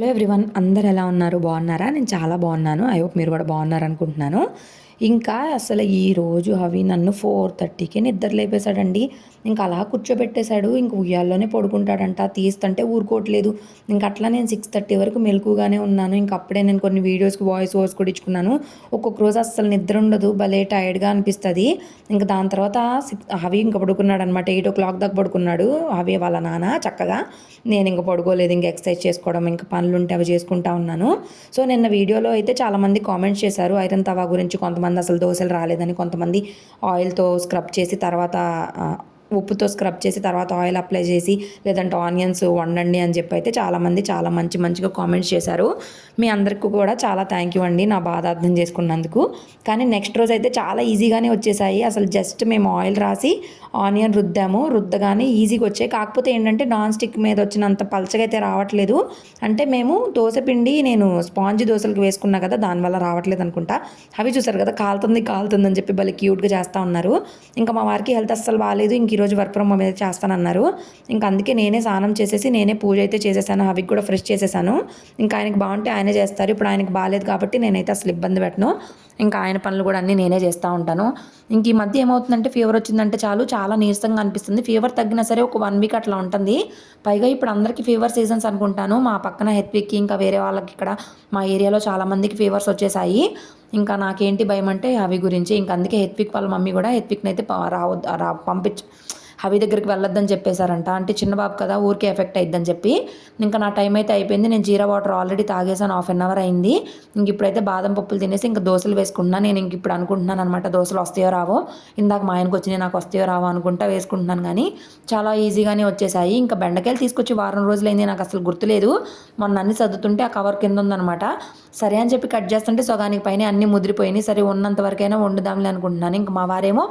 Hello everyone అందరు ఎలా ఉన్నారు? బాగున్నారా? నేను చాలా బాగున్నాను. ఐ హోప్ మీరు కూడా బాగున్నారు అనుకుంటున్నాను ఇంకా అసలు ఈ రోజు అవి నన్ను ఫోర్ థర్టీకి నిద్ర లేపేశాడండి. ఇంకా అలా కూర్చోబెట్టేశాడు. ఇంక ఉయ్యాల్లోనే పడుకుంటాడంట. తీస్తంటే ఊరుకోవట్లేదు. ఇంక అట్లా నేను సిక్స్ థర్టీ వరకు మెలకుగానే ఉన్నాను. ఇంక అప్పుడే నేను కొన్ని వీడియోస్కి వాయిస్ వాయిస్ కూడా ఇచ్చుకున్నాను. ఒక్కొక్క రోజు అస్సలు నిద్ర ఉండదు. భలే టైర్డ్గా అనిపిస్తుంది. ఇంకా దాని తర్వాత అవి ఇంకా పడుకున్నాడు అనమాట ఎయిట్ ఓ క్లాక్ దాకా పడుకున్నాడు అవి వాళ్ళ నాన్న చక్కగా. నేను ఇంక పడుకోలేదు. ఇంకా ఎక్సర్సైజ్ చేసుకోవడం ఇంకా పనులు ఉంటే అవి చేసుకుంటా ఉన్నాను. సో నిన్న వీడియోలో అయితే చాలామంది కామెంట్స్ చేశారు. ఐరన్ తవా గురించి కొంతమంది అసలు దోశలు రాలేదని కొంతమంది ఆయిల్తో స్క్రబ్ చేసి తర్వాత ఉప్పుతో స్క్రబ్ చేసి తర్వాత ఆయిల్ అప్లై చేసి లేదంటే ఆనియన్స్ వండండి అని చెప్పి అయితే చాలామంది చాలా మంచి మంచిగా కామెంట్స్ చేశారు. మీ అందరికీ కూడా చాలా థ్యాంక్ యూ అండి నా బాధ అర్థం చేసుకున్నందుకు. కానీ నెక్స్ట్ రోజు అయితే చాలా ఈజీగానే వచ్చేసాయి. అసలు జస్ట్ మేము ఆయిల్ రాసి ఆనియన్ రుద్దాము. రుద్దగానే ఈజీగా వచ్చాయి. కాకపోతే ఏంటంటే నాన్ స్టిక్ మీద వచ్చినంత పలచగా అయితే రావట్లేదు. అంటే మేము దోశ పిండి నేను స్పాంజ్ దోశలకు వేసుకున్నా కదా దానివల్ల రావట్లేదు అనుకుంటా. అవి చూసారు కదా కాలుతుంది కాలుతుంది అని చెప్పి భలే క్యూట్గా చేస్తూ ఉన్నారు. ఇంకా మా వారికి హెల్త్ అస్సలు బాగాలేదు ఇంక ఈరోజు వర్క్ ఫ్రమ్ హోమ్ అయితే చేస్తానన్నారు. ఇంకా అందుకే నేనే స్నానం చేసేసి నేనే పూజ అయితే చేసేసాను అవి కూడా ఫ్రెష్ చేసేసాను. ఇంకా ఆయనకి బాగుంటే ఆయనే చేస్తారు. ఇప్పుడు ఆయనకి బాగాలేదు కాబట్టి నేనైతే అసలు ఇబ్బంది పెట్టను. ఇంకా ఆయన పనులు కూడా అన్నీ నేనే చేస్తూ ఉంటాను. ఇంక ఈ మధ్య ఏమవుతుందంటే ఫీవర్ వచ్చిందంటే చాలు చాలా నీరసంగా అనిపిస్తుంది. ఫీవర్ తగ్గినా సరే ఒక వన్ వీక్ అట్లా ఉంటుంది. పైగా ఇప్పుడు అందరికీ ఫీవర్ సీజన్స్ అనుకుంటాను. మా పక్కన హెత్విక్కి ఇంకా వేరే వాళ్ళకి ఇక్కడ మా ఏరియాలో చాలా మందికి ఫీవర్స్ వచ్చేసాయి. ఇంకా నాకేంటి భయం అంటే అవి గురించి. ఇంకా అందుకే హెత్విక్ వాళ్ళ మమ్మీ కూడా హెత్విక్ని అయితే రావద్దు రా పంపించ హవి దగ్గరికి వెళ్ళొద్దని చెప్పేశారంట. అంటే చిన్న బాబు కదా ఊరికే ఎఫెక్ట్ అయిద్దని చెప్పి. ఇంకా నా టైం అయితే అయిపోయింది. నేను జీరా వాటర్ ఆల్రెడీ తాగేసాను హాఫ్ అన్ అవర్ అయింది. ఇంక ఇప్పుడైతే బాదం పప్పులు తినేసి ఇంకా దోశలు వేసుకుంటున్నాను నేను ఇంక ఇప్పుడు అనుకుంటున్నాను అనమాట దోశలు వస్తాయో రావో. ఇందాక మా ఆయనకు వచ్చినాయి నాకు వస్తాయో రావో అనుకుంటా వేసుకుంటున్నాను కానీ చాలా ఈజీగానే వచ్చేసాయి. ఇంకా బెండకాయలు తీసుకొచ్చి వారం రోజులైంది నాకు అసలు గుర్తులేదు. మొన్న అన్ని సర్దుతుంటే ఆ కవర్ కింద ఉందనమాట సరే అని చెప్పి కట్ చేస్తుంటే సగానికి పైన అన్ని ముదిరిపోయినాయి. సరే ఉన్నంత వరకైనా వండుదాంలే అనుకుంటున్నాను. ఇంకా మా వారేమో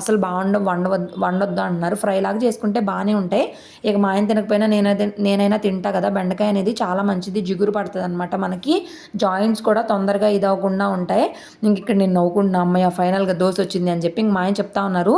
అసలు బాగుండ వండవద్దు వండొద్దు అంటున్నారు. ఫ్రై లాగా చేసుకుంటే బాగానే ఉంటాయి. ఇక మా ఆయన తినకపోయినా నేనైతే నేనైనా తింటా కదా. బెండకాయ అనేది చాలా మంచిది. జిగురు పడుతుంది అనమాట మనకి. జాయింట్స్ కూడా తొందరగా ఇది అవ్వకుండా ఉంటాయి. ఇంక ఇక్కడ నేను నవ్వుకుంటున్నా. అమ్మయ్య ఫైనల్గా దోశ వచ్చింది అని చెప్పి ఇంక మా ఆయన చెప్తా ఉన్నారు.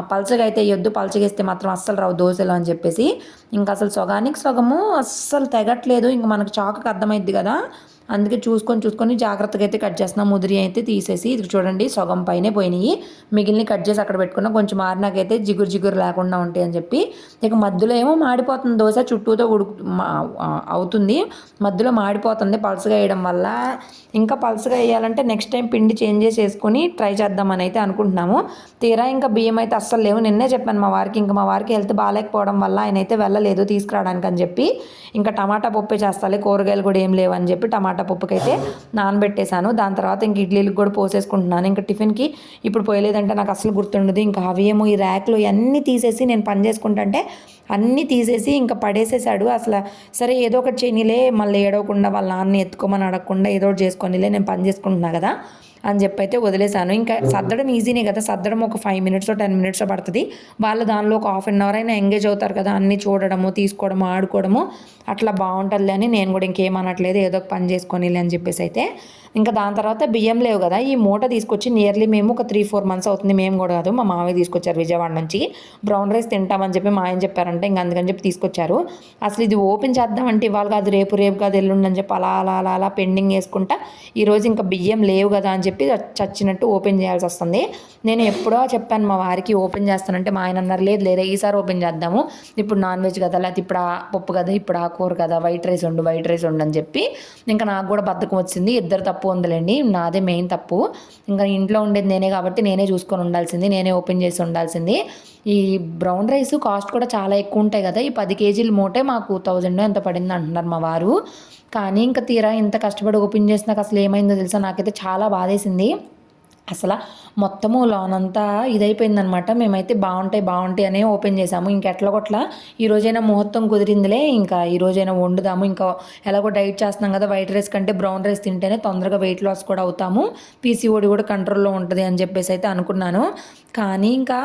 పలచగా అయితే వేయొద్దు పలచగేస్తే మాత్రం అస్సలు రావు దోశలు అని చెప్పేసి. ఇంకా అసలు సొగానికి సొగము అస్సలు తెగట్లేదు. ఇంకా మనకు చాకుకి అర్థమైద్ది కదా. అందుకే చూసుకొని చూసుకొని జాగ్రత్తగా అయితే కట్ చేస్తున్నాం. ముదిరి అయితే తీసేసి ఇది చూడండి సొగం పైనే పోయినాయి. మిగిలిన కట్ చేసి అక్కడ పెట్టుకున్నా. కొంచెం మారినాకైతే జిగురు జిగురు లేకుండా ఉంటాయి అని చెప్పి. ఇక మధ్యలో ఏమో మాడిపోతుంది దోశ. చుట్టూతో ఉడుకు మా- అవుతుంది. మధ్యలో మాడిపోతుంది. పలసగా వేయడం వల్ల ఇంకా పల్స్గా వేయాలంటే నెక్స్ట్ టైం పిండి చేంజ్ చేసి వేసుకొని ట్రై చేద్దామని అయితే అనుకుంటున్నాము. తీరా ఇంకా బియ్యం అయితే అస్సలు లేవు. నిన్నే చెప్పాను మా వారికి ఇంకా మా వారికి హెల్త్ బాగాలేకపోవడం వల్ల ఆయన అయితే వెళ్ళలేదు తీసుకురావడానికి అని చెప్పి. ఇంకా టమాటా పప్పే చేస్తాలే కూరగాయలు కూడా ఏం లేవు అని చెప్పి టమాటా పప్పుకైతే నానబెట్టేశాను. దాని తర్వాత ఇంక ఇడ్లీలకు కూడా పోసేసుకుంటున్నాను. ఇంకా టిఫిన్కి ఇప్పుడు పోయలేదంటే నాకు అసలు గుర్తుండదు. ఇంకా అవి ఏమో ఈ ర్యాక్లో ఇవన్నీ తీసేసి నేను పని చేసుకుంటుంటే అన్నీ తీసేసి ఇంకా పడేసేసాడు. అసలు సరే ఏదో ఒకటి చేయనిలే మళ్ళీ ఏడవకుండా వాళ్ళ నాన్న ఎత్తుకోమని అడగకుండా ఏదో ఒకటి చేసుకోనిలే నేను పని చేసుకుంటున్నా కదా అని చెప్పి అయితే వదిలేశాను. ఇంకా సర్దడం ఈజీనే కదా సర్దడం ఒక ఫైవ్ మినిట్స్ టెన్ మినిట్స్ పడుతుంది. వాళ్ళు దానిలో ఒక హాఫ్ అన్ అవర్ అయినా ఎంగేజ్ అవుతారు కదా అన్నీ చూడడము తీసుకోవడము ఆడుకోవడము అట్లా బాగుంటుంది అని నేను కూడా ఇంకేం అనట్లేదు ఏదో ఒక పని చేసుకొని అని చెప్పేసి అయితే ఇంకా దాని తర్వాత బియ్యం లేవు కదా ఈ మూట తీసుకొచ్చి నియర్లీ మేము ఒక త్రీ ఫోర్ మంత్స్ అవుతుంది. మేము కూడా కాదు మా మామయ్య తీసుకొచ్చారు విజయవాడ నుంచి. బ్రౌన్ రైస్ తింటామని చెప్పి మా ఆయన చెప్పారంటే ఇంకా అందుకని చెప్పి తీసుకొచ్చారు. అసలు ఇది ఓపెన్ చేద్దామంటే ఇవాళ కాదు రేపు రేపు కాదు ఎల్లుండి అని చెప్పి అలా అలా అలా అలా పెండింగ్ వేసుకుంటా ఈరోజు ఇంకా బియ్యం లేవు కదా అని చెప్పి చచ్చినట్టు ఓపెన్ చేయాల్సి వస్తుంది. నేను ఎప్పుడో చెప్పాను మా వారికి ఓపెన్ చేస్తానంటే మా ఆయన అన్నారు లేదు లేదా ఈసారి ఓపెన్ చేద్దాము. ఇప్పుడు నాన్ వెజ్ కదా లేకపోతే ఇప్పుడు ఆ పప్పు కదా ఇప్పుడు ఆ కూర కదా వైట్ రైస్ ఉండు వైట్ రైస్ ఉండు అని చెప్పి. ఇంకా నాకు కూడా బద్ధకం వచ్చింది ఇద్దరు తప్పు తప్పు ఉందిలేండి. నాదే మెయిన్ తప్పు. ఇంకా ఇంట్లో ఉండేది నేనే కాబట్టి నేనే చూసుకొని ఉండాల్సింది నేనే ఓపెన్ చేసి ఉండాల్సింది. ఈ బ్రౌన్ రైస్ కాస్ట్ కూడా చాలా ఎక్కువ ఉంటాయి కదా. ఈ పది కేజీల మూటే మాకు థౌజండ్ ఎంత పడింది అంటున్నారు మా వారు. కానీ ఇంకా తీరా ఇంత కష్టపడి ఓపెన్ చేసినాక అసలు ఏమైందో తెలుసా? నాకైతే చాలా బాధేసింది. అసలు మొత్తము లోనంతా ఇదైపోయిందనమాట మేమైతే బాగుంటాయి బాగుంటాయి అనే ఓపెన్ చేసాము. ఇంకెట్లా కొట్లా ఈ ముహూర్తం కుదిరిందిలే ఇంకా ఈరోజైనా వండుదాము. ఇంకా ఎలాగో డైట్ చేస్తున్నాం కదా వైట్ రైస్ కంటే బ్రౌన్ రైస్ తింటేనే తొందరగా వెయిట్ లాస్ కూడా అవుతాము. పీసీఓడి కూడా కంట్రోల్లో ఉంటుంది అని చెప్పేసి అయితే అనుకున్నాను. కానీ ఇంకా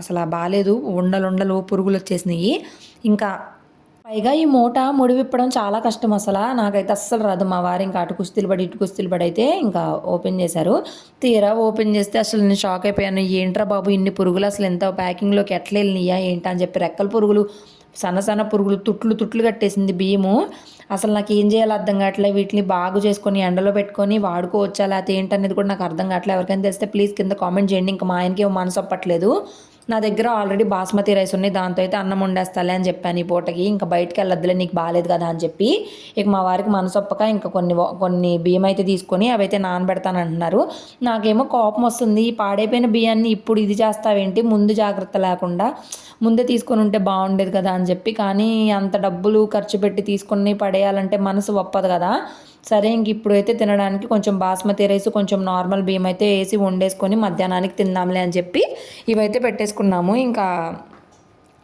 అసలు బాగాలేదు ఉండలుండలు పురుగులు వచ్చేసినాయి ఇంకా పైగా ఈ మూట ముడి విప్పడం చాలా కష్టం అసలు. నాకైతే అస్సలు రాదు. మా వారు ఇంకా అటు కుస్తీలు పడి ఇటు కుస్తీలు పడి అయితే ఇంకా ఓపెన్ చేశారు. తీరా ఓపెన్ చేస్తే అసలు నేను షాక్ అయిపోయాను. ఏంట్రా బాబు ఇన్ని పురుగులు? అసలు ఎంత ప్యాకింగ్లోకి ఎట్లా వెళ్ళినాయా? ఏంటా? అని చెప్పి రెక్కల పురుగులు సన్న సన్న పురుగులు తుట్లు తుట్లు కట్టేసింది బియ్యము అసలు నాకు ఏం చేయాలో అర్థం కావట్లేదు వీటిని బాగు చేసుకొని ఎండలో పెట్టుకొని వాడుకోవచ్చా? లేకపోతే ఏంటనేది కూడా నాకు అర్థం కావట్లేదు ఎవరికైనా తెలిస్తే ప్లీజ్ కింద కామెంట్ చేయండి. ఇంకా మా ఆయనకి ఏమో మనసు అప్పట్లేదు నా దగ్గర ఆల్రెడీ బాస్మతి రైస్ ఉన్నాయి దాంతో అయితే అన్నం వండేస్తాలే అని చెప్పాను ఈ పూటకి. ఇంకా బయటకు వెళ్ళొద్దులే నీకు బాగాలేదు కదా అని చెప్పి. ఇక మా వారికి మనసొప్పక ఇంకా కొన్ని కొన్ని బియ్యం అయితే తీసుకొని అవి అయితే నానబెడతాను అంటున్నారు. నాకేమో కోపం వస్తుంది ఈ పాడైపోయిన బియ్యాన్ని ఇప్పుడు ఇది చేస్తావేంటి? ముందు జాగ్రత్త లేకుండా ముందే తీసుకొని ఉంటే బాగుండేది కదా అని చెప్పి. కానీ అంత డబ్బులు ఖర్చు పెట్టి తీసుకొని పడేయాలంటే మనసు ఒప్పదు కదా. సరే ఇంక ఇప్పుడు అయితే తినడానికి కొంచెం బాస్మతి రైస్ కొంచెం నార్మల్ బియ్యం అయితే వేసి వండేసుకొని మధ్యాహ్నానికి తిందాంలే అని చెప్పి ఇవైతే పెట్టేసుకున్నాము. ఇంకా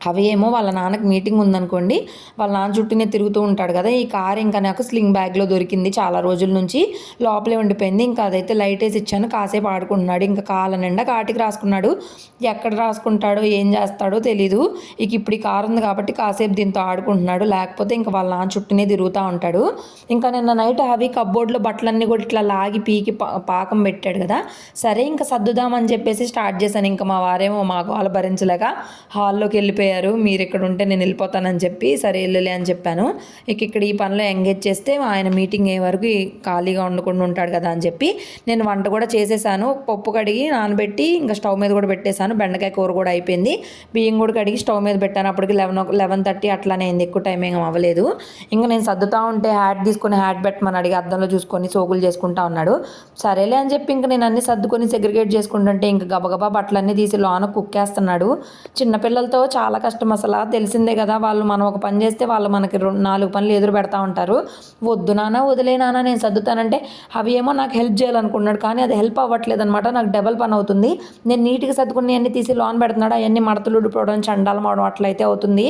అవి ఏమో వాళ్ళ నాన్నకి మీటింగ్ ఉందనుకోండి వాళ్ళ నాన్న చుట్టూనే తిరుగుతూ ఉంటాడు కదా ఈ కార్ ఇంకా నాకు స్లింగ్ బ్యాగ్లో దొరికింది చాలా రోజుల నుంచి లోపలే ఉండిపోయింది ఇంకా అదైతే లైట్ వేసి ఇచ్చాను కాసేపు ఆడుకుంటున్నాడు ఇంకా కాళ్ళ నిండా కాటికి రాసుకున్నాడు ఎక్కడ రాసుకుంటాడో ఏం చేస్తాడో తెలీదు ఇక ఇప్పుడు ఈ కార్ ఉంది కాబట్టి కాసేపు దీంతో ఆడుకుంటున్నాడు లేకపోతే ఇంకా వాళ్ళ నాన్న చుట్టూనే తిరుగుతూ ఉంటాడు. ఇంకా నిన్న నైట్ అవి కబ్బోర్డ్లో బట్టలన్నీ కూడా ఇట్లా లాగి పీకి పా- పాకం పెట్టాడు కదా సరే ఇంకా సర్దుదామని చెప్పేసి స్టార్ట్ చేశాను ఇంకా మా వారేమో మా గోల భరించలేక హాల్లోకి వెళ్ళిపోయారు. మీరు ఇక్కడ ఉంటే నేను వెళ్ళిపోతానని చెప్పి సరే వెళ్ళలే అని చెప్పాను. ఇక ఇక్కడ ఈ పనిలో ఎంగేజ్ చేస్తే ఆయన మీటింగ్ అయ్యే వరకు ఖాళీగా ఉండకుండా ఉంటాడు కదా అని చెప్పి నేను వంట కూడా చేసేసాను. పప్పు కడిగి నానబెట్టి ఇంకా స్టవ్ మీద కూడా పెట్టేశాను. బెండకాయ కూర కూడా అయిపోయింది. బియ్యం కూడా కడిగి స్టవ్ మీద పెట్టాను. అప్పటికి లెవెన్ లెవెన్ థర్టీ అట్లానే అయింది. ఎక్కువ టైం ఏం అవ్వలేదు. ఇంకా నేను సర్దుతా ఉంటే హ్యాట్ తీసుకొని హ్యాట్ పెట్టమని అడిగి అద్దంలో చూసుకొని సోకులు చేసుకుంటా ఉన్నాడు. సరేలే అని చెప్పి ఇంకా నేను అన్ని సర్దుకొని సెగ్రిగేట్ చేసుకుంటుంటే ఇంకా గబగబా బట్టలన్నీ తీసి లోన కుక్కేస్తున్నాడు. చిన్నపిల్లలతో చాలా కష్టం అసలు తెలిసిందే కదా. వాళ్ళు మనం ఒక పని చేస్తే వాళ్ళు మనకి రెండు నాలుగు పనులు ఎదురు పెడతా ఉంటారు. వద్దు నాన్న వదిలే నాన్న నేను సర్దుతానంటే అవి ఏమో నాకు హెల్ప్ చేయాలనుకున్నాడు కానీ అది హెల్ప్ అవ్వట్లేదు అనమాట నాకు డబల్ పని అవుతుంది. నేను నీట్గా సర్దుకుని అన్ని తీసి లోన్ పెడుతున్నాడు? అవన్నీ మడతలు ఉడిపోవడం చండాలం అవడం అట్లయితే అవుతుంది.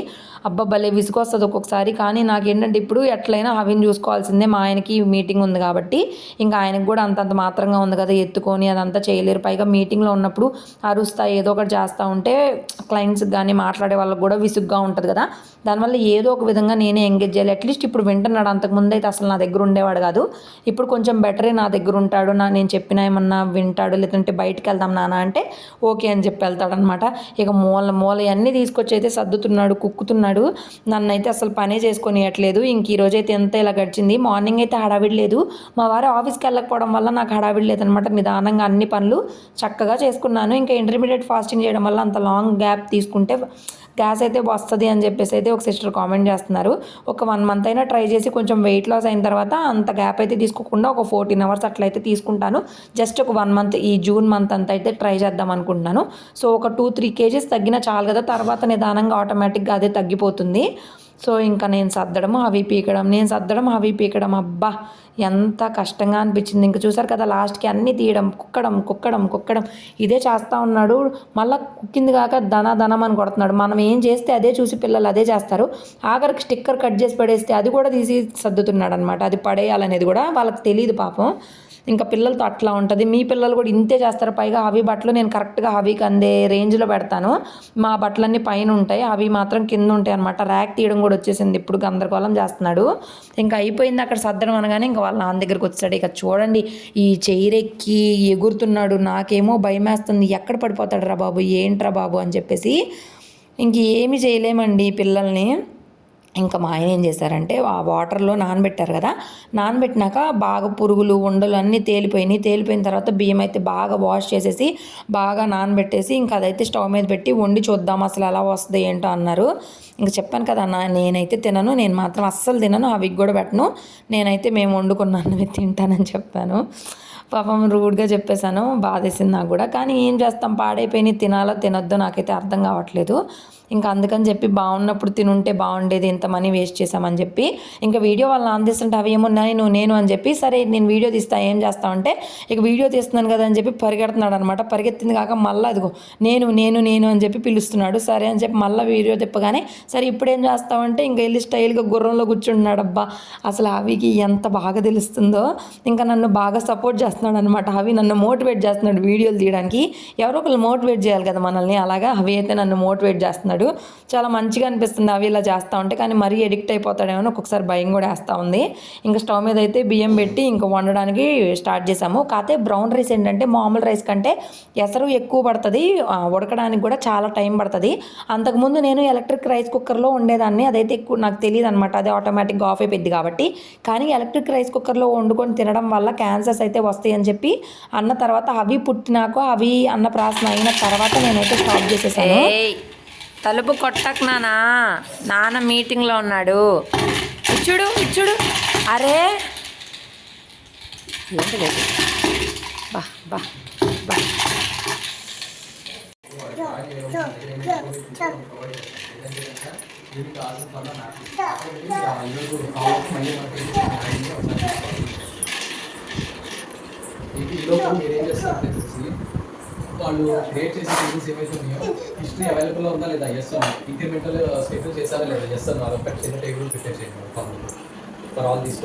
అబ్బా భలే విసుగొస్తుంది ఒక్కొక్కసారి. కానీ నాకు ఏంటంటే ఇప్పుడు ఎట్లయినా అవిని చూసుకోవాల్సిందే. మా ఆయనకి మీటింగ్ ఉంది కాబట్టి. ఇంకా ఆయనకు కూడా అంతంత మాత్రంగా ఉంది కదా ఎత్తుకొని అదంతా చేయలేరు. పైగా మీటింగ్లో ఉన్నప్పుడు అరుస్తా ఏదో ఒకటి చేస్తూ ఉంటే క్లయింట్స్కి కానీ మాట్లాడే వాళ్ళకి కూడా విసుగ్గా ఉంటుంది కదా. దానివల్ల ఏదో ఒక విధంగా నేనే ఎంగేజ్ చేయాలి. అట్లీస్ట్ ఇప్పుడు వింటున్నాడు అంతకుముందు అయితే అసలు నా దగ్గర ఉండేవాడు కాదు. ఇప్పుడు కొంచెం బెటరే నా దగ్గర ఉంటాడు నా నేను చెప్పిన ఏమన్నా వింటాడు లేదంటే బయటకు వెళ్దాం నాన్న అంటే ఓకే అని చెప్పి వెళ్తాడనమాట ఇక మూల మూల అన్నీ తీసుకొచ్చి అయితే సర్దుతున్నాడు కుక్కుతున్నాడు. నన్ను అయితే అసలు పనే చేసుకొనియట్లేదు. ఇంక ఈరోజు అయితే ఎంత ఇలా గడిచింది? మార్నింగ్ అయితే హడావిడి లేదు. మా వారు ఆఫీస్కి వెళ్ళకపోవడం వల్ల నాకు హడావిడి లేదనమాట నిదానంగా అన్ని పనులు చక్కగా చేసుకున్నాను. ఇంకా ఇంటర్మీడియట్ ఫాస్టింగ్ చేయడం వల్ల అంత లాంగ్ గ్యాప్ తీసుకుంటే గ్యాస్ అయితే వస్తుంది అని చెప్పేసి అయితే ఒక సిస్టర్ కామెంట్ చేస్తున్నారు. ఒక వన్ మంత్ అయినా ట్రై చేసి కొంచెం వెయిట్ లాస్ అయిన తర్వాత అంత గ్యాప్ అయితే తీసుకోకుండా ఒక ఫోర్టీన్ అవర్స్ అట్లయితే తీసుకుంటాను. జస్ట్ ఒక వన్ మంత్ ఈ జూన్ మంత్ అంతా అయితే ట్రై చేద్దాం అనుకుంటున్నాను. సో ఒక టూ త్రీ కేజీస్ తగ్గినా చాలు కదా తర్వాత నిదానంగా ఆటోమేటిక్గా అదే తగ్గిపోతుంది. సో ఇంకా నేను సర్దడం అవి పీకడం నేను సర్దడం అవి పీకడం. అబ్బా ఎంత కష్టంగా అనిపించింది. ఇంకా చూసారు కదా లాస్ట్కి అన్నీ తీయడం కుక్కడం కుక్కడం కుక్కడం. ఇదే చేస్తూ ఉన్నాడు. మళ్ళీ కుక్కింది కాక ధన ధనం అని కొడుతున్నాడు. మనం ఏం చేస్తే అదే చూసి పిల్లలు అదే చేస్తారు. ఆఖరికి స్టిక్కర్ కట్ చేసి పడేస్తే అది కూడా తీసి సర్దుతున్నాడు అనమాట అది పడేయాలనేది కూడా వాళ్ళకి తెలియదు పాపం. ఇంకా పిల్లలతో అట్లా ఉంటుంది. మీ పిల్లలు కూడా ఇంతే చేస్తారు. పైగా అవి బట్టలు నేను కరెక్ట్గా అవికి అందే రేంజ్లో పెడతాను. మా బట్టలన్నీ పైన ఉంటాయి. అవి మాత్రం కింద ఉంటాయి అనమాట ర్యాక్ తీయడం కూడా వచ్చేసింది. ఇప్పుడు గందరగోళం చేస్తున్నాడు. ఇంకా అయిపోయింది అక్కడ సర్దడం అనగానే ఇంకా వాళ్ళ నాన్న దగ్గరికి వచ్చాడు. ఇక చూడండి ఈ చైరెక్కి ఎగురుతున్నాడు. నాకేమో భయం వేస్తుంది ఎక్కడ పడిపోతాడు రా బాబు? ఏంట్రా బాబు? అని చెప్పేసి ఇంక ఏమి చేయలేమండి పిల్లల్ని. ఇంకా మా ఆయన ఏం చేశారంటే ఆ వాటర్లో నానబెట్టారు కదా నానబెట్టినాక బాగా పురుగులు ఉండలు అన్నీ తేలిపోయినాయి. తేలిపోయిన తర్వాత బియ్యం అయితే బాగా వాష్ చేసేసి బాగా నానబెట్టేసి ఇంకా అదైతే స్టవ్ మీద పెట్టి వండి చూద్దాం అసలు ఎలా వస్తుంది ఏంటో అన్నారు. ఇంకా చెప్పాను కదా నా నేనైతే తినను నేను మాత్రం అస్సలు తినను అవి కూడా పెట్టను. నేనైతే మేము వండుకున్నాను తింటానని చెప్పాను. పాపం రూడ్గా చెప్పేశాను బాధేసింది నాకు కూడా. కానీ ఏం చేస్తాం పాడైపోయినాయి తినాలో తినొద్దో నాకైతే అర్థం కావట్లేదు. ఇంకా అందుకని చెప్పి బాగున్నప్పుడు తినుంటే బాగుండేది ఇంత మనీ వేస్ట్ చేసామని చెప్పి ఇంకా వీడియో వాళ్ళు అందిస్తుంటే అవి ఏమున్నాయి నువ్వు నేను అని చెప్పి సరే నేను వీడియో తీస్తా ఏం చేస్తావంటే ఇక వీడియో తీస్తున్నాను కదా అని చెప్పి పరిగెడుతున్నాడు అనమాట పరిగెత్తింది కాక మళ్ళీ అదిగో నేను నేను నేను అని చెప్పి పిలుస్తున్నాడు. సరే అని చెప్పి మళ్ళీ వీడియో తిప్పగానే సరే ఇప్పుడు ఏం చేస్తావంటే ఇంకా వెళ్ళి స్టైల్గా గుర్రంలో కూర్చుంటున్నాడు. అబ్బా అసలు అవికి ఎంత బాగా తెలుస్తుందో ఇంకా నన్ను బాగా సపోర్ట్ చేస్తున్నాడు అనమాట అవి నన్ను మోటివేట్ చేస్తున్నాడు వీడియోలు తీయడానికి. ఎవరో ఒకరు మోటివేట్ చేయాలి కదా మనల్ని. అలాగా అవి అయితే నన్ను మోటివేట్ చేస్తున్నాడు. చేస్తాడు. చాలా మంచిగా అనిపిస్తుంది అవి ఇలా చేస్తూ ఉంటే. కానీ మరీ ఎడిక్ట్ అయిపోతాడేమో ఒక్కొక్కసారి భయం కూడా వేస్తూ ఉంది. ఇంకా స్టవ్ మీద అయితే బియ్యం పెట్టి ఇంకా వండడానికి స్టార్ట్ చేసాము కాకపోతే బ్రౌన్ రైస్ ఏంటంటే మామూలు రైస్ కంటే ఎసరు ఎక్కువ పడుతుంది. ఉడకడానికి కూడా చాలా టైం పడుతుంది. అంతకుముందు నేను ఎలక్ట్రిక్ రైస్ కుక్కర్లో ఉండేదాన్ని. అదైతే ఎక్కువ నాకు తెలియదు అనమాట అది ఆటోమేటిక్గా ఆఫ్ అయిపోయింది కాబట్టి. కానీ ఎలక్ట్రిక్ రైస్ కుక్కర్లో వండుకొని తినడం వల్ల క్యాన్సర్స్ అయితే వస్తాయి అని చెప్పి అన్న తర్వాత అవి పుట్టినాక అవి అన్న ప్రాసన అయిన తర్వాత నేనైతే స్టాప్ చేసేసాను. తలుపు కొట్టక్ నానా. నాన్న మీటింగ్లో ఉన్నాడు. ఇచ్చుడు ఇచ్చుడు. అరే. ఏంటిది? బా బా బా. ఇది ఈలోపు మీరు ఏం చేస్తారంటే వాళ్ళు క్రియేట్ చేసే స్టేటస్ ఏవైతే ఉన్నాయో హిస్టరీ అవైలబుల్లో ఉందా లేదా? ఎస్ ఇంక్రిమెంటల్ స్టేటస్ చేస్తారా లేదా? ఎస్ అని అది చిన్న టేబుల్ ప్రిపేర్ చేయండి. For all these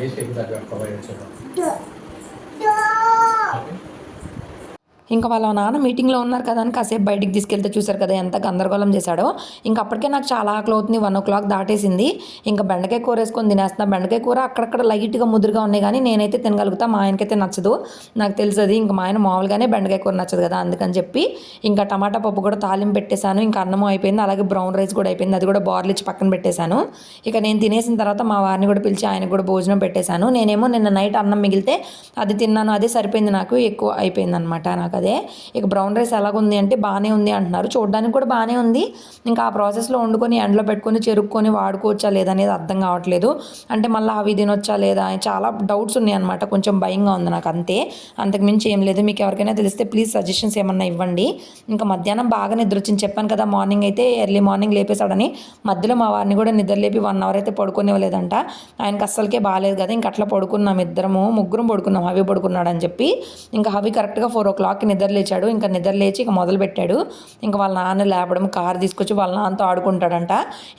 base table that provide చేద్దాం ఇంకా వాళ్ళ నాన్న మీటింగ్లో ఉన్నారు కదా అని కాసేపు బయటికి తీసుకెళ్తే చూశారు కదా ఎంత గందరగోళం చేశాడో. ఇంకా అప్పటికే నాకు చాలా ఆకలి అవుతుంది వన్ ఓ క్లాక్ దాటేసింది. ఇంకా బెండకాయ కూర వేసుకొని తినేస్తున్నా. బెండకాయ కూర అక్కడక్కడ లైట్గా ముదురుగా ఉన్నాయి కానీ నేనైతే తినగలుగుతా మా ఆయనకైతే నచ్చదు. నాకు తెలుసు ఇంకా మా ఆయన మామూలుగానే బెండకాయ కూర నచ్చదు కదా అందుకని చెప్పి ఇంకా టమాటా పప్పు కూడా తాలింపు పెట్టేశాను. ఇంకా అన్నము అయిపోయింది అలాగే బ్రౌన్ రైస్ కూడా అయిపోయింది అది కూడా బార్లు ఇచ్చి పక్కన పెట్టేశాను. ఇక నేను తినేసిన తర్వాత మా వారిని కూడా పిలిచి ఆయనకు కూడా భోజనం పెట్టేశాను. నేనేమో నిన్న నైట్ అన్నం మిగిలితే అది తిన్నాను అదే సరిపోయింది నాకు ఎక్కువ అయిపోయింది అనమాట నాకు. అదే ఇక బ్రౌన్ రైస్ ఎలాగుంది అంటే బాగానే ఉంది అంటున్నారు. చూడడానికి కూడా బాగానే ఉంది. ఇంకా ఆ ప్రాసెస్లో వండుకొని ఎండలో పెట్టుకొని చెరుక్కొని వాడుకోవచ్చా లేదా అనేది అర్థం కావట్లేదు. అంటే మళ్ళీ అవి తినొచ్చా లేదా చాలా డౌట్స్ ఉన్నాయి అనమాట కొంచెం భయంగా ఉంది నాకు అంతే అంతకుమించి ఏం లేదు. మీకు ఎవరికైనా తెలిస్తే ప్లీజ్ సజెషన్స్ ఏమన్నా ఇవ్వండి. ఇంకా మధ్యాహ్నం బాగా నిద్ర వచ్చింది చెప్పాను కదా మార్నింగ్ అయితే ఎర్లీ మార్నింగ్ లేపేశాడని. మధ్యలో మా వారిని కూడా నిద్ర లేపి వన్ అవర్ అయితే పడుకునేవ్వలేదంట ఆయనకి అస్సలకే బాగాలేదు కదా. ఇంకా అట్లా పడుకున్నాం ఇద్దరము. ముగ్గురం పడుకున్నాం. హవి పడుకున్నాడు అని చెప్పి. ఇంకా హవి కరెక్ట్గా ఫోర్ ఓ క్లాక్ నిద్ర లేచాడు. ఇంకా నిద్రలేచి ఇక మొదలు పెట్టాడు. ఇంకా వాళ్ళ నాన్న లేపడం కార్ తీసుకొచ్చి వాళ్ళ నాన్నతో ఆడుకుంటాడంట.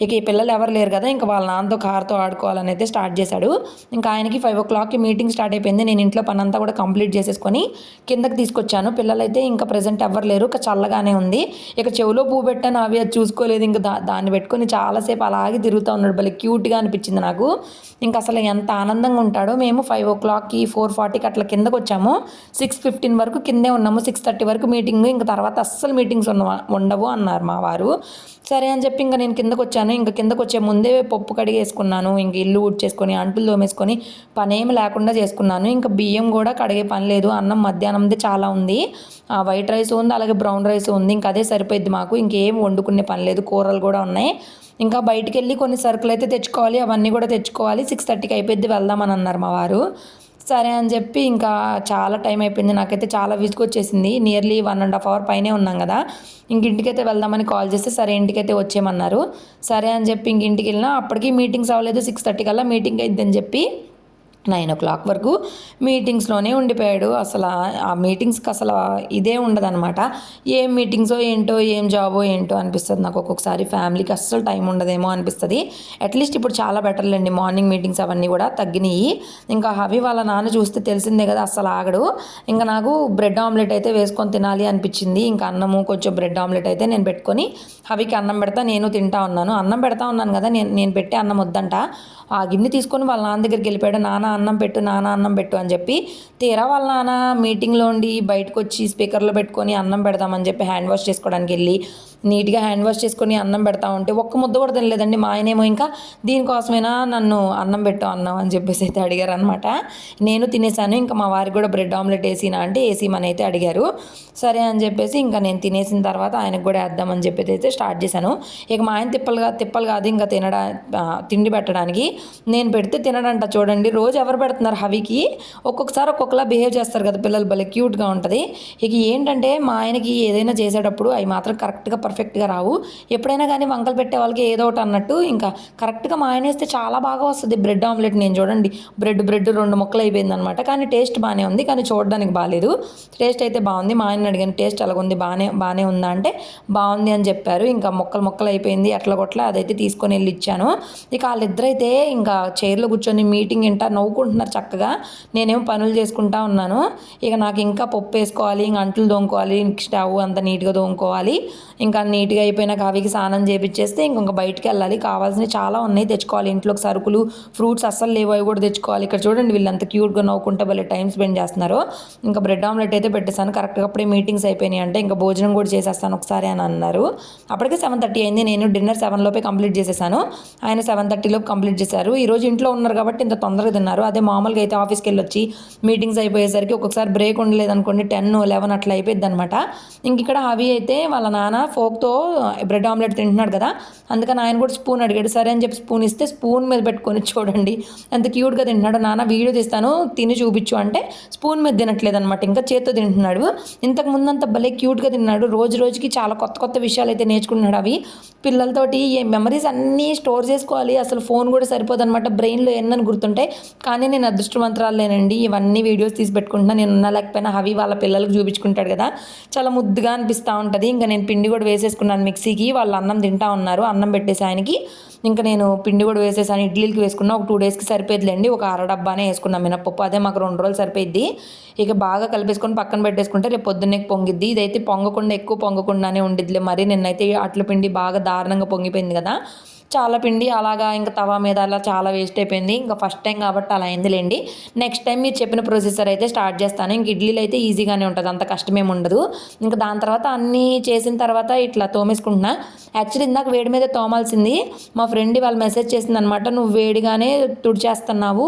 ఇక ఈ పిల్లలు ఎవరు లేరు కదా ఇంకా వాళ్ళ నాన్నతో కార్తో ఆడుకోవాలని అయితే స్టార్ట్ చేశాడు. ఇంకా ఆయనకి ఫైవ్ ఓ క్లాక్కి మీటింగ్ స్టార్ట్ అయిపోయింది. నేను ఇంట్లో పని అంతా కూడా కంప్లీట్ చేసేసుకొని కిందకి తీసుకొచ్చాను. పిల్లలైతే ఇంకా ప్రజెంట్ ఎవరు లేరు. ఇక చల్లగానే ఉంది. ఇక చెవిలో పువ్వు పెట్టాను అవి అది చూసుకోలేదు. ఇంకా దా దాన్ని పెట్టుకొని చాలాసేపు అలాగే తిరుగుతూ ఉన్నాడు. భలే క్యూట్గా అనిపించింది నాకు. ఇంకా అసలు ఎంత ఆనందంగా ఉంటాడో. మేము ఫైవ్ ఓ క్లాక్కి ఫోర్ ఫార్టీకి అట్లా కిందకు వచ్చాము సిక్స్ ఫిఫ్టీన్ వరకు కిందే ఉన్నాము. సిక్స్ థర్టీ వరకు మీటింగ్ ఇంకా తర్వాత అస్సలు మీటింగ్స్ ఉన్న ఉండవు అన్నారు మా వారు. సరే అని చెప్పి ఇంకా నేను కిందకు వచ్చాను. ఇంకా కిందకు వచ్చే ముందే పప్పు కడిగేసుకున్నాను. ఇంక ఇల్లు ఉడ్చేసుకొని అంటులు తోమేసుకొని పనేమి లేకుండా చేసుకున్నాను. ఇంకా బియ్యం కూడా కడిగే పని లేదు. అన్నం మధ్యాహ్నంది చాలా ఉంది. ఆ వైట్ రైస్ ఉంది అలాగే బ్రౌన్ రైస్ ఉంది. ఇంకా అదే సరిపోయింది మాకు. ఇంకేం వండుకునే పని లేదు. కూరలు కూడా ఉన్నాయి. ఇంకా బయటికి వెళ్ళి కొన్ని సరుకులు అయితే తెచ్చుకోవాలి. అవన్నీ కూడా తెచ్చుకోవాలి. సిక్స్ థర్టీకి అయిపోద్ది వెళ్దామని అన్నారు మా వారు. సరే అని చెప్పి ఇంకా చాలా టైం అయిపోయింది. నాకైతే చాలా విసుగొచ్చేసింది nearly one and half hour పైనే ఉన్నాం కదా. ఇంక ఇంటికైతే వెళ్దామని కాల్ చేస్తే సరే ఇంటికైతే వచ్చేయమన్నారు. సరే అని చెప్పి ఇంక ఇంటికి వెళ్ళినా అప్పటికి మీటింగ్స్ అవ్వలేదు. సిక్స్ థర్టీ కల్లా మీటింగ్ అయిద్దని చెప్పి నైన్ ఓ క్లాక్ వరకు మీటింగ్స్లోనే ఉండిపోయాడు. అసలు ఆ- మీటింగ్స్కి అసలు ఇదే ఉండదన్నమాట. ఏం మీటింగ్సో ఏంటో ఏం జాబో ఏంటో అనిపిస్తుంది. నాకు ఒక్కొక్కసారి ఫ్యామిలీకి అస్సలు టైం ఉండదేమో అనిపిస్తుంది. అట్లీస్ట్ ఇప్పుడు చాలా బెటర్లేండి మార్నింగ్ మీటింగ్స్ అవన్నీ కూడా తగ్గినాయి ఇంకా హవి వాళ్ళ నాన్న చూస్తే తెలిసిందే కదా అస్సలు ఆగడు. ఇంకా నాకు బ్రెడ్ ఆమ్లెట్ అయితే వేసుకొని తినాలి అనిపించింది. ఇంకా అన్నము కొంచెం బ్రెడ్ ఆమ్లెట్ అయితే నేను పెట్టుకొని హవికి అన్నం పెడతా నేను తింటా ఉన్నాను. అన్నం పెడతా ఉన్నాను కదా నేను నేను పెట్టే అన్నం వద్దంట. ఆ గిన్నె తీసుకొని వాళ్ళ నాన్న దగ్గరికి వెళ్ళిపోయాడు. నాన్న అన్నం పెట్టు నాన్న అన్నం పెట్టు అని చెప్పి తీరా వాళ్ళ నాన్న మీటింగ్లో ఉండి బయటకు వచ్చి స్పీకర్లో పెట్టుకొని అన్నం పెడదామని చెప్పి హ్యాండ్ వాష్ చేసుకోవడానికి వెళ్ళి నీట్గా హ్యాండ్ వాష్ చేసుకొని అన్నం పెడతా ఉంటే ఒక్క ముద్ద కూడా తినలేదండి. మా ఆయనేమో ఇంకా దీనికోసమైనా నన్ను అన్నం పెట్టు అన్నం అని చెప్పేసి అయితే అడిగారు అనమాట నేను తినేసాను. ఇంకా మా వారికి కూడా బ్రెడ్ ఆమ్లెట్ వేసినా అంటే వేసిమని అయితే అడిగారు. సరే అని చెప్పేసి ఇంకా నేను తినేసిన తర్వాత ఆయనకు కూడా వేద్దామని చెప్పేసి అయితే స్టార్ట్ చేశాను. ఇక మా ఆయన తిప్పలుగా తిప్పలు కాదు ఇంకా తినడా తిండి పెట్టడానికి. నేను పెడితే తినడంట చూడండి. రోజు ఎవరు పెడుతున్నారు హవికి? ఒక్కొక్కసారి ఒక్కొక్కలా బిహేవ్ చేస్తారు కదా పిల్లలు. భలే క్యూట్గా ఉంటుంది. ఇక ఏంటంటే మా ఆయనకి ఏదైనా చేసేటప్పుడు అవి మాత్రం కరెక్ట్గా పర్ఫెక్ట్గా రావు. ఎప్పుడైనా కానీ వంకలు పెట్టే వాళ్ళకి ఏదో ఒకటి అన్నట్టు ఇంకా కరెక్ట్గా మా ఆయన వేస్తే చాలా బాగా వస్తుంది బ్రెడ్ ఆమ్లెట్ నేను చూడండి. బ్రెడ్ బ్రెడ్ రెండు ముక్కలు అయిపోయింది అనమాట కానీ టేస్ట్ బాగానే ఉంది. కానీ చూడడానికి బాగాలేదు. టేస్ట్ అయితే బాగుంది. మా ఆయన అడిగాను టేస్ట్ ఉంది బాగానే బాగానే ఉందా? అంటే బాగుంది అని చెప్పారు. ఇంకా మొక్కలు మొక్కలు అయిపోయింది. అట్లా కొట్ల అదైతే తీసుకొని వెళ్ళి ఇచ్చాను. ఇక వాళ్ళిద్దరైతే ఇంకా చైర్లో కూర్చొని మీటింగ్ ఇంటా నవ్వుకుంటున్నారు చక్కగా. నేనేమో పనులు చేసుకుంటా ఉన్నాను. ఇక నాకు ఇంకా పప్పు వేసుకోవాలి ఇంకా అంట్లు తోముకోవాలి స్టవ్ అంతా నీట్గా తోముకోవాలి. ఇంకా ఇంకా నీట్గా అయిపోయినాక కావికి స్నానం చేపించేస్తే ఇంకొక బయటికి వెళ్ళాలి. కావాల్సినవి చాలా ఉన్నాయి తెచ్చుకోవాలి. ఇంట్లోకి సరుకులు ఫ్రూట్స్ అస్సలు లేవు అవి కూడా తెచ్చుకోవాలి. ఇక్కడ చూడండి వీళ్ళంత క్యూట్గా నవ్వుకుంటే భలే టైం స్పెండ్ చేస్తున్నారు. ఇంకా బ్రెడ్ ఆమ్లెట్ అయితే పెట్టేశాను. కరెక్ట్గా అప్పుడే మీటింగ్స్ అయిపోయినాయి అంటే ఇంకా భోజనం కూడా చేసేస్తాను ఒకసారి అని అన్నారు. అప్పటికే సెవెన్ థర్టీ అయింది. నేను డిన్నర్ సెవెన్ లోపే కంప్లీట్ చేసేసాను. ఆయన సెవెన్ థర్టీలోపు కంప్లీట్ చేశారు. ఈరోజు ఇంట్లో ఉన్నారు కాబట్టి ఇంత తొందరగా తిన్నారు. అదే మామూలుగా అయితే ఆఫీస్కి వెళ్ళి వచ్చి మీటింగ్స్ అయిపోయేసరికి ఒక్కొక్కసారి బ్రేక్ ఉండలేదనుకోండి టెన్ లెవెన్ అట్లా అయిపోయింది అనమాట ఇంక ఇక్కడ హవి అయితే వాళ్ళ నాన్న ఫోర్ ఫోక్తో బ్రెడ్ ఆమ్లెట్ తింటున్నాడు కదా అందుకని ఆయన కూడా స్పూన్ అడిగాడు సరే అని చెప్పి స్పూన్ ఇస్తే స్పూన్ మీద పెట్టుకొని చూడండి ఎంత క్యూట్గా తింటున్నాడు. నాన్న వీడియో తీస్తాను తిని చూపించు అంటే స్పూన్ మీద తినట్లేదు అనమాట ఇంకా చేత్తో తింటున్నాడు. ఇంతకు ముందంత భలే క్యూట్గా తిన్నాడు రోజు రోజుకి చాలా కొత్త కొత్త విషయాలు అయితే నేర్చుకుంటున్నాడు అవి. పిల్లలతోటి ఈ మెమరీస్ అన్నీ స్టోర్ చేసుకోవాలి అసలు ఫోన్ కూడా సరిపోదు అనమాట బ్రెయిన్లో ఎన్నని గుర్తుంటాయి కానీ నేను అదృష్టవంతరాలేనండి ఇవన్నీ వీడియోస్ తీసి పెట్టుకుంటున్నా నేను ఉన్నా లేకపోయినా అవి వాళ్ళ పిల్లలకు చూపించుకుంటాడు కదా చాలా ముద్దుగా అనిపిస్తూ ఉంటుంది. ఇంకా నేను పిండి కూడా వేసేసుకున్నాను మిక్సీకి. వాళ్ళు అన్నం తింటా ఉన్నారు. అన్నం పెట్టేసి ఆయనకి ఇంకా నేను పిండి కూడా వేసేసాను. ఇడ్లీలకి వేసుకున్నా. ఒక టూ డేస్కి సరిపోయేదిలేండి ఒక అర డబ్బానే వేసుకున్నాం మినప్పప్పు. అదే మాకు రెండు రోజులు సరిపోయిద్ది. ఇక బాగా కలిపేసుకొని పక్కన పెట్టేసుకుంటే రేపు పొద్దున్నే పొంగిద్ది. ఇదైతే పొంగకుండా ఎక్కువ పొంగకుండానే ఉండిద్దిలే. మరి నిన్నైతే అట్ల పిండి బాగా దారుణంగా పొంగిపోయింది కదా. చాలా పిండి అలాగా ఇంకా తవా మీద అలా చాలా వేస్ట్ అయిపోయింది. ఇంకా ఫస్ట్ టైం కాబట్టి అలా అయిందిలేండి. నెక్స్ట్ టైం మీరు చెప్పిన ప్రొసెసర్ అయితే స్టార్ట్ చేస్తాను. ఇంక ఇడ్లీలు అయితే ఈజీగానే ఉంటుంది. అంత కష్టమేం ఉండదు. ఇంకా దాని తర్వాత అన్నీ చేసిన తర్వాత ఇట్లా తోమేసుకుంటున్నా. యాక్చువల్లీ ఇందాక వేడి మీద తోమాల్సింది. మా ఫ్రెండ్ వాళ్ళు మెసేజ్ చేసింది అనమాట నువ్వు వేడిగానే తుడిచేస్తున్నావు.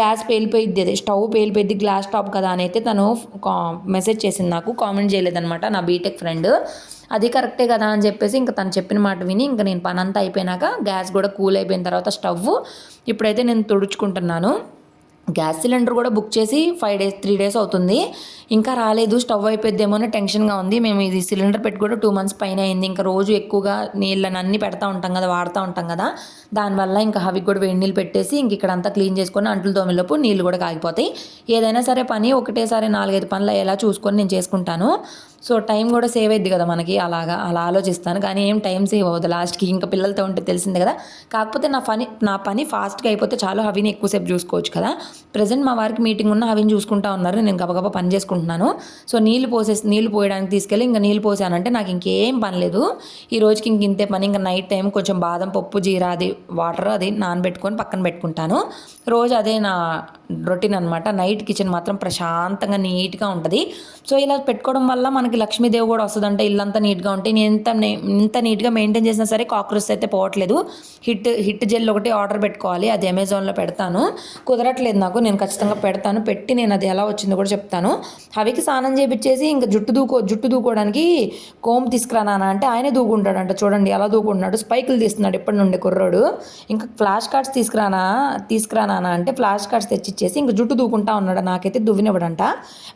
గ్యాస్ పేలిపోయిద్ది. అది స్టవ్ పేలిపోయిద్ది గ్లాస్ టాప్ కదా అని అయితే తను మెసేజ్ చేసింది నాకు. కామెంట్ చేయలేదన్నమాట నా బీటెక్ ఫ్రెండ్ అది కరెక్టే కదా అని చెప్పేసి ఇంకా తను చెప్పిన మాట విని ఇంకా నేను పని అంతా అయిపోయినాక గ్యాస్ కూడా కూల్ అయిపోయిన తర్వాత స్టవ్ ఇప్పుడైతే నేను తుడుచుకుంటున్నాను. గ్యాస్ సిలిండర్ కూడా బుక్ చేసి ఫైవ్ డేస్ త్రీ డేస్ అవుతుంది. ఇంకా రాలేదు స్టవ్ అయిపోద్దేమో అని టెన్షన్గా ఉంది. మేము ఇది సిలిండర్ పెట్టి కూడా టూ మంత్స్ పైన అయింది. ఇంకా రోజు ఎక్కువగా నీళ్ళని అన్ని పెడతా ఉంటాం కదా వాడుతూ ఉంటాం కదా. దానివల్ల ఇంకా హవి కూడా వేడి నీళ్ళు పెట్టేసి ఇంక ఇక్కడ అంతా క్లీన్ చేసుకొని అంట్లు తోమిలోపు నీళ్ళు కూడా కాగిపోతాయి. ఏదైనా సరే పని ఒకటేసారి నాలుగైదు పనులు అయ్యేలా చూసుకొని నేను చేసుకుంటాను. సో టైం కూడా సేవ్ అయింది కదా మనకి అలాగా అలా ఆలోచిస్తాను. కానీ ఏం టైం సేవ్ అవ్వదు. లాస్ట్కి ఇంకా పిల్లలతో ఉంటే తెలిసింది కదా. కాకపోతే నా పని నా పని ఫాస్ట్గా అయిపోతే చాలు హవిని ఎక్కువసేపు చూసుకోవచ్చు కదా. ప్రజెంట్ మా వారికి మీటింగ్ ఉన్న హవిని చూసుకుంటా ఉన్నారు. నేను గబగబా పని చేసుకుంటున్నాను. సో నీళ్ళు పోసేసి నీళ్ళు పోయడానికి తీసుకెళ్ళి ఇంకా నీళ్ళు పోసానంటే నాకు ఇంకేం పని లేదు. ఈ రోజుకి ఇంక ఇంతే పని. ఇంకా నైట్ టైం కొంచెం బాదం పప్పు జీరా అది వాటర్ అది నానబెట్టుకొని పక్కన పెట్టుకుంటాను. రోజు అదే నా రొటీన్ అనమాట నైట్ కిచెన్ మాత్రం ప్రశాంతంగా నీట్గా ఉంటుంది. సో ఇలా పెట్టుకోవడం వల్ల మనకి లక్ష్మీదేవి కూడా వస్తుందంటే. ఇల్లంతా నీట్గా ఉంటే నేను ఎంత ఇంత ఎంత నీట్గా మెయింటైన్ చేసినా సరే కాక్రోచ్ అయితే పోవట్లేదు. హిట్ హిట్ జెల్ ఒకటి ఆర్డర్ పెట్టుకోవాలి. అది అమెజాన్లో పెడతాను. కుదరట్లేదు నాకు. నేను ఖచ్చితంగా పెడతాను. పెట్టి నేను అది ఎలా వచ్చిందో కూడా చెప్తాను. హవికి స్నానం చేపించేసి ఇంకా జుట్టు దూకో జుట్టు దూకోవడానికి కోమ్ తీసుకురానా అంటే ఆయనే దూకుంటాడంట. చూడండి ఎలా దూకుంటున్నాడు. స్పైకులు తీస్తున్నాడు ఇప్పటి నుండి కుర్రోడు. ఇంకా ఫ్లాష్ కార్డ్స్ తీసుకురానా తీసుకురానా అంటే ఫ్లాష్ కార్డ్స్ తెచ్చి ఇచ్చేసి ఇంకా జుట్టు దూకుంటా ఉన్నాడు. నాకైతే దువ్వినివ్వడంట.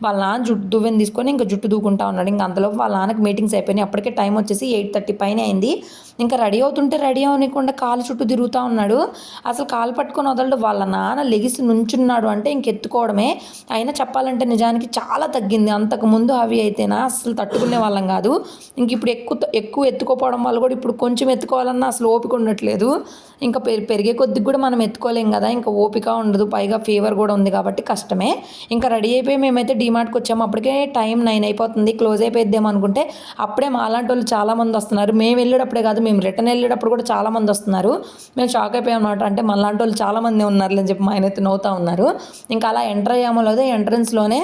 వాళ్ళ నాన్న జుట్టు దువ్వెని తీసుకొని ఇంకా జుట్టు దూకుంటా ఉన్నాడు. ఇంకా అంతలోపు వాళ్ళ నాన్నకి మీటింగ్స్ అయిపోయినాయి. అప్పటికే టైం వచ్చేసి ఎయిట్ థర్టీ పైన అయింది. ఇంకా రెడీ అవుతుంటే రెడీ అవనికుండా కాలు చుట్టూ తిరుగుతూ ఉన్నాడు. అసలు కాలు పట్టుకొని వదలడు. వాళ్ళ నాన్న లెగిసి నుంచున్నాడు అంటే ఇంక ఎత్తుకోవడమే. అయినా చెప్పాలంటే నిజానికి చాలా తగ్గింది. అంతకు ముందు అవి అయితేనా అసలు తట్టుకునే వాళ్ళం కాదు. ఇంక ఇప్పుడు ఎక్కువ ఎక్కువ ఎత్తుకోపోవడం వల్ల కూడా ఇప్పుడు కొంచెం ఎత్తుకోవాలన్నా అసలు ఓపిక ఉండట్లేదు. ఇంకా పెరిగే కొద్దికి కూడా మనం ఎత్తుకోలేం కదా. ఇంకా ఓపిక ఉండదు. పైగా ఫీవర్ కూడా ఉంది కాబట్టి కష్టమే. ఇంకా రెడీ అయిపోయి మేమైతే డిమార్ట్కి వచ్చాము. అప్పటికే టైం నైన్ అయిపోతుంది. క్లోజ్ అయిపోయిద్దాం అనుకుంటే అప్పుడే మా అలాంటి వాళ్ళు చాలామంది వస్తున్నారు. మేము వెళ్ళేటప్పుడే కాదు మేము మేము రిటర్న్ వెళ్ళేటప్పుడు కూడా చాలామంది వస్తున్నారు. మేము షాక్ అయిపోయాం అనమాట అంటే మనలాంటి వాళ్ళు చాలామంది ఉన్నారు అని చెప్పి మా ఆయన అయితే నవ్వుతా ఉన్నారు. ఇంకా అలా ఎంటర్ అయ్యామో లేదో ఎంట్రన్స్లోనే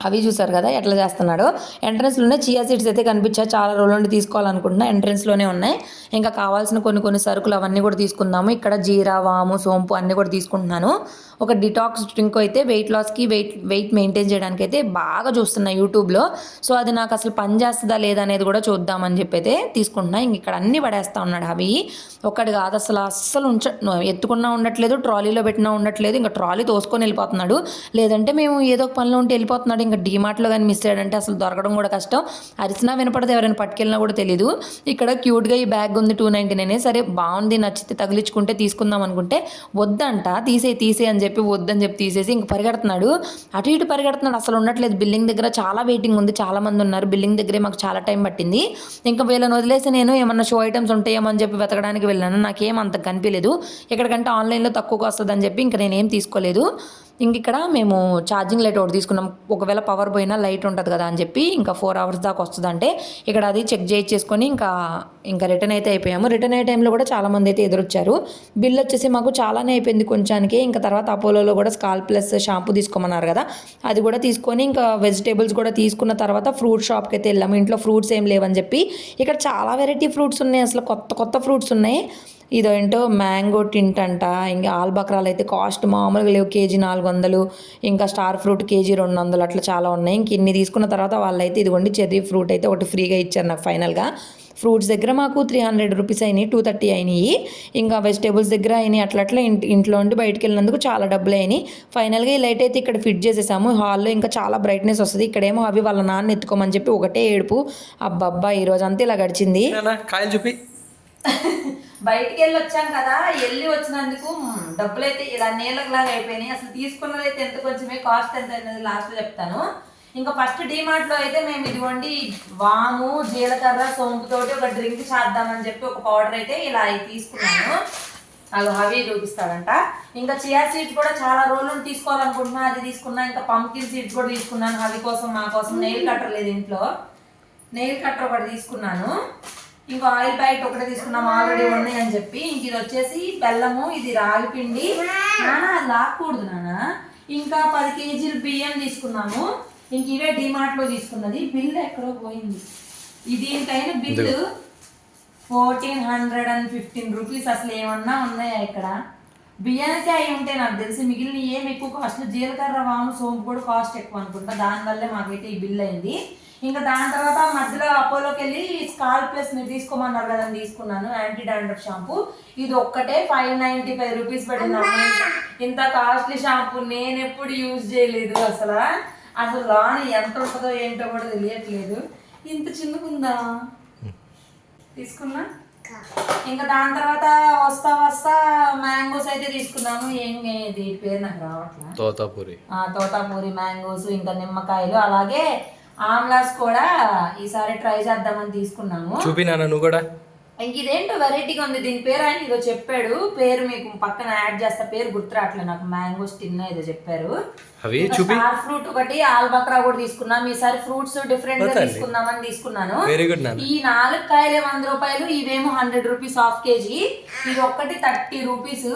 అవి చూసారు కదా ఎట్లా చేస్తున్నాడు. ఎంట్రన్స్లోనే చియా సీడ్స్ అయితే కనిపించాయి. చాలా రోజుల నుండి తీసుకోవాలనుకుంటున్నా. ఎంట్రన్స్లోనే ఉన్నాయి. ఇంకా కావాల్సిన కొన్ని కొన్ని సరుకులు అవన్నీ కూడా తీసుకుందాము. ఇక్కడ జీరా వాము సోంపు అన్నీ కూడా తీసుకుంటున్నాను. ఒక డిటాక్స్ డ్రింక్ అయితే వెయిట్ లాస్కి వెయిట్ వెయిట్ మెయింటైన్ చేయడానికి అయితే బాగా చూస్తున్నా యూట్యూబ్లో. సో అది నాకు అసలు పని చేస్తుందా లేదా అనేది కూడా చూద్దామని చెప్పి అయితే తీసుకుంటున్నా. ఇంక ఇక్కడ అన్నీ పడేస్తా ఉన్నాడు అవి ఒకటి కాదు అసలు అస్సలు ఉంచ ఎత్తుకున్నా ఉండట్లేదు ట్రాలీలో పెట్టినా ఉండట్లేదు ఇంకా ట్రాలీ తోసుకొని వెళ్ళిపోతున్నాడు. లేదంటే మేము ఏదో ఒక పనిలో ఉంటే వెళ్ళిపోతున్నాడు. ఇంకా డీమార్ట్లో కానీ మిస్ అయ్యాడంటే అసలు దొరకడం కూడా కష్టం. అరిసినా వినపడదు ఎవరైనా పట్టుకెళ్ళినా కూడా తెలియదు ఇక్కడ క్యూట్గా ఈ బ్యాగ్ ఉంది టూ నైంటీ నైన్. సరే బాగుంది నచ్చితే తగిలించుకుంటే తీసుకుందాం అనుకుంటే వద్దంట. తీసే తీసే అని చెప్పి వద్దని చెప్పి తీసేసి ఇంక పరిగెడుతున్నాడు. అటు ఇటు పరిగెడుతున్నాడు. అసలు ఉండట్లేదు. బిల్డింగ్ దగ్గర చాలా వెయిటింగ్ ఉంది. చాలా మంది ఉన్నారు. బిల్డింగ్ దగ్గరే మాకు చాలా టైం పట్టింది. ఇంకా వీళ్ళని వదిలేసి నేను ఏమన్నా షో ఐటమ్స్ ఉంటాయేమో అని చెప్పి వెతకడానికి వెళ్ళాను. నాకేం అంత కనిపించలేదు. ఎక్కడికంటే ఆన్లైన్లో తక్కువగా వస్తుందని చెప్పి ఇంకా నేనేం తీసుకోలేదు. ఇంక ఇక్కడ మేము ఛార్జింగ్ లైట్ ఒకటి తీసుకున్నాం. ఒకవేళ పవర్ పోయినా లైట్ ఉంటుంది కదా అని చెప్పి ఇంకా ఫోర్ అవర్స్ దాకా వస్తుందంటే ఇక్కడ అది చెక్ చేయించేసుకొని ఇంకా ఇంకా రిటర్న్ అయితే అయిపోయాము. రిటర్న్ అయ్యే టైంలో కూడా చాలామంది అయితే ఎదురొచ్చారు. బిల్ వచ్చేసి మాకు చాలానే అయిపోయింది కొంచానికి. ఇంకా తర్వాత అపోలోలో కూడా స్కాల్ ప్లస్ షాంపూ తీసుకోమన్నారు కదా. అది కూడా తీసుకొని ఇంకా వెజిటేబుల్స్ కూడా తీసుకున్న తర్వాత ఫ్రూట్ షాప్కి అయితే వెళ్ళాము. ఇంట్లో ఫ్రూట్స్ ఏం లేవని చెప్పి. ఇక్కడ చాలా వెరైటీ ఫ్రూట్స్ ఉన్నాయి. అసలు కొత్త కొత్త ఫ్రూట్స్ ఉన్నాయి. ఇదేంటో మ్యాంగో టింట్ అంట. ఇంకా ఆల్బక్రాలు అయితే కాస్ట్ మామూలుగా లేవు. కేజీ నాలుగు వందలు ఇంకా స్టార్ ఫ్రూట్ కేజీ రెండు వందలు అట్లా చాలా ఉన్నాయి. ఇంక ఇన్ని తీసుకున్న తర్వాత వాళ్ళైతే ఇదిగోండి చెర్రీ ఫ్రూట్ అయితే ఒకటి ఫ్రీగా ఇచ్చారు నాకు ఫైనల్గా. ఫ్రూట్స్ దగ్గర మాకు త్రీ హండ్రెడ్ రూపీస్ అయినాయి టూ థర్టీ అయినాయి. ఇంకా వెజిటేబుల్స్ దగ్గర అయినాయి అట్లా అట్లా ఇంటి ఇంట్లో ఉండి బయటికి వెళ్ళినందుకు చాలా డబ్బులు అయినాయి. ఫైనల్గా ఈ లైట్ అయితే ఇక్కడ ఫిట్ చేసేసాము. హాల్లో ఇంకా చాలా బ్రైట్నెస్ వస్తుంది. ఇక్కడేమో అవి వాళ్ళ నాన్న ఎత్తుకోమని చెప్పి ఒకటే ఏడుపు. అబ్బబ్బా ఈ రోజు అంతా ఇలా గడిచింది. కాయలు చూపి. బయటికి వెళ్ళి వచ్చాం కదా వెళ్ళి వచ్చినందుకు మ్, డబ్బులైతే ఇలా నీళ్ళలాగా అయిపోయినాయి. అసలు తీసుకున్నది అయితే ఎంత కొంచెమే కాస్ట్ ఎంత అనేది లాస్ట్లో చెప్తాను. ఇంకా ఫస్ట్ డిమార్ట్లో అయితే మేము ఇదిగోండి వాము జీలకర్ర సోంపుతోటి ఒక డ్రింక్ చేద్దామని చెప్పి ఒక పౌడర్ అయితే ఇలా తీసుకున్నాను. అది హవీ చూపిస్తాడంట. ఇంకా చియా సీడ్స్ కూడా చాలా రోజులు తీసుకోవాలనుకుంటున్నా అది తీసుకున్నా ఇంకా పంకిన్ సీడ్స్ కూడా తీసుకున్నాను. హవి కోసం మా కోసం నెయిల్ కట్టర్ లేదు ఇంట్లో. నెయిల్ కట్టర్ ఒకటి తీసుకున్నాను. ఇంకా ఆయిల్ ప్యాకెట్ ఒకటి తీసుకున్నాం ఆల్రెడీ ఉన్నాయి అని చెప్పి. ఇంక ఇది వచ్చేసి బెల్లము ఇది రాగి పిండి. నాన్న అది లాక్కూడదు నాన్న ఇంకా పది కేజీలు బియ్యం తీసుకున్నాము. ఇంక ఇవే డిమార్ట్లో తీసుకున్నది. బిల్ ఎక్కడో పోయింది. ఇది దీనికైన bill fourteen hundred and fifteen rupees అసలు ఏమన్నా ఉన్నాయా ఇక్కడ? బియ్యానికి అవి ఉంటే నాకు తెలిసి మిగిలిన ఏం ఎక్కువ కాస్ట్ జీలకర్ర వాము సోంపు కూడా కాస్ట్ ఎక్కువ అనుకుంటా. దానివల్లే మాకైతే ఈ బిల్ అయింది. ఇంకా దాని తర్వాత మధ్యలో అపోలోకి వెళ్ళి స్కాల్ ప్లస్ మీరు తీసుకోమన్నారు కదా తీసుకున్నాను యాంటీ డాండ్రఫ్ షాంపూ. ఇది ఒక్కటే ఫైవ్ నైంటీ ఫైవ్ రూపీస్ పడింది. ఇంత కాస్ట్లీ షాంపూ నేను ఎప్పుడు యూజ్ చేయలేదు అసలు. అసలు లోన ఎంత ఉంటుందో ఏంటో కూడా తెలియట్లేదు. ఇంత చిన్నగుందా? తీసుకున్నా? ఇంకా దాని తర్వాత వస్తా వస్తా మ్యాంగోస్ అయితే తీసుకున్నాము ఏం ఇది పేరు నాకు రావట్లా. తోతాపూరి. ఆ, తోతాపూరి మ్యాంగోస్ ఇంకా నిమ్మకాయలు అలాగే ఆమ్లాస్ కూడా ఈసారి ట్రై చేద్దామని తీసుకున్నాము. చూపి నాన్న నువ్వు కూడా? ఇంక ఇదేంటో వెరైటీగా ఉంది. దీని పేరు ఆయన ఏదో చెప్పాడు. పేరు మీకు పక్కన యాడ్ చేస్తా. పేరు గుర్తురాట్లేదు నాకు. మ్యాంగోస్ టిన్ ఏదో చెప్పారు. అవి ఇంకా చూపి. స్టార్ ఫ్రూట్ ఒకటి ఆల్బక్రా కూడా తీసుకున్నాం ఈసారి ఫ్రూట్స్ డిఫరెంట్గా తీసుకుందామని తీసుకున్నాను. వెరీ గుడ్ నాన్న. ఈ నాలుగు కాయలే వంద రూపాయలు. ఇవేమో హండ్రెడ్ రూపీస్ హాఫ్ కేజీ. ఇది ఒక్కటి థర్టీ రూపీస్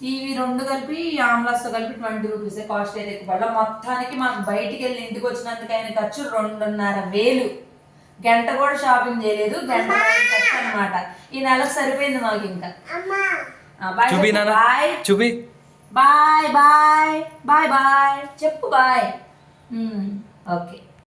ఇవి రెండు కలిపి ఆమ్లాస్తో కలిపి ట్వంటీ రూపీస్. కాస్ట్ అయితే ఎక్కువ. మొత్తానికి మాకు బయటికి వెళ్ళి ఇంటికి వచ్చినందుకు అయిన ఖర్చు రెండున్నర వేలు. గంట కూడా షాపింగ్ చేయలేదు. గంట ఖర్చు అనమాట ఈ నెలకు సరిపోయింది మాకు ఇంకా. బాయ్ బాయ్ చూపి బాయ్ బాయ్ బాయ్ బాయ్ చెప్పు బాయ్ ఓకే